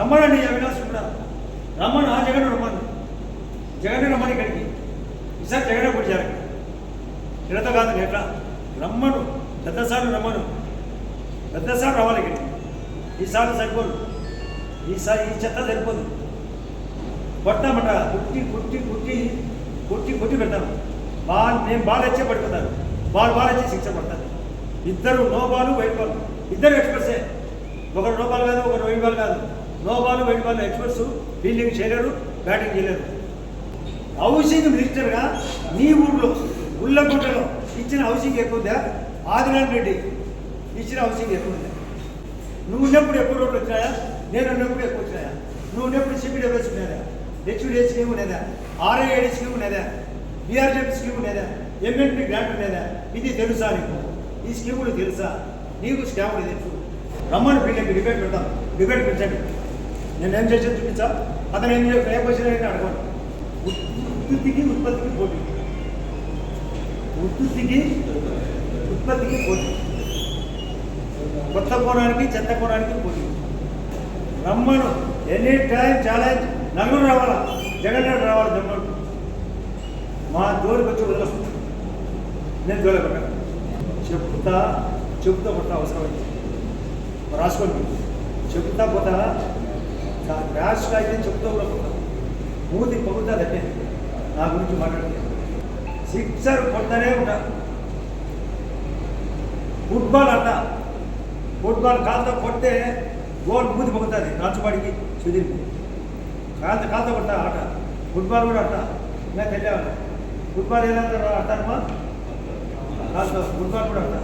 రమ్మనండి అవినాష్ కూడా. రమ్మను ఆ జగన్ రమ్మను. జగన్ రమ్మని ఇక్కడికి. ఈసారి జగనే పుట్టారు తినతో కాదు ఎట్లా రమ్మను పెద్దసార్లు రమ్మను. పెద్దసార్లు రావాలి ఇక్కడికి. ఈసారి సరిపోదు. ఈసారి ఈ చెత్త సరిపోదు. కొడతామంట కుట్టి కుట్టి కుట్టి కుట్టి కుట్టి పెడతాను బాల్ నేను బాల్ వచ్చే పడిపోతాను బాల్ బాల్ వచ్చి శిక్ష పడతాను ఇద్దరు నో బాలు వైట్ బాల్. ఇద్దరు ఎక్స్పర్ట్సే. ఒకరు నో బాల్ కాదు ఒకరు వైట్ బాల్ కాదు. No ball ball experts fielding చేయలేరు బ్యాటింగ్ చేయలేరు. హౌసింగ్ మినిస్టర్గా నీ ఊళ్ళో ఉల్లగుంటలో ఇచ్చిన హౌసింగ్ ఎక్కువ ఉందా ఆదినారాయణ రెడ్డి ఇచ్చిన హౌసింగ్ ఎక్కువ ఉందా నువ్వు ఉన్నప్పుడు ఎక్కువ రోడ్లు వచ్చినాయా? నేను ఉన్నప్పుడు ఎక్కువ వచ్చినాయా? నువ్వు ఉన్నప్పుడు సిబిడబ్ల్యూఎస్ వచ్చినాయా? హెచ్డిఏ స్కీమ్ ఉన్నదా? ఆర్ఐఏడి స్కీమ్ ఉన్నదా? బీఆర్జెపి స్కీమ్ ఉన్నదా? ఎంఎన్పి గ్రాంట్ ఉన్నదా? ఇది తెలుసా నీకు? ఈ స్కీములు తెలుసా? నీకు స్కాములు తెలుసు. రమ్మని పిల్లలకి డిబేట్ పెడతాం డిబేట్ పెట్టండి నేను చేసేది చూపించా? అతను ఏం చేయ ఏ క్వశ్చన్ అయితే అడగను. ఉత్పత్తికి ఉత్పత్తికి పోటీ. ఉత్పత్తికి ఉత్పత్తికి పోటీ. కొత్త కోణానికి చెత్త కోణానికి పోటీ. రమ్మను. Any time challenge. నలుగురు రావాలా? జగన్ రావాలి జమ్మడు మా జోలికి వచ్చి వదిలేస్తుంది నేను జోలి పెట్టాను చెప్తా చెప్తా కొత్త అవసరం రాసుకోండి. చెప్తా పోతా రాష్ట్ర అయితే చెప్తూ కూడా మూతి పొగుతా నా గురించి మాట్లాడితే. సిక్సర్ కొడతానే ఉంటా. ఫుట్బాల్ ఆట ఫుట్బాల్ కాలుతో కొడితే గోల్ మూతి పొగుతుంది కాల్చుబాడికి సుధీర్కి. కాలుతో కాలుతో కొడతా ఆట. ఫుట్బాల్ కూడా ఆట ఇంకా తెలియాలి ఫుట్బాల్ ఎలా ఆడతారమ్మా కాలుతో. ఫుట్బాల్ కూడా ఆడతా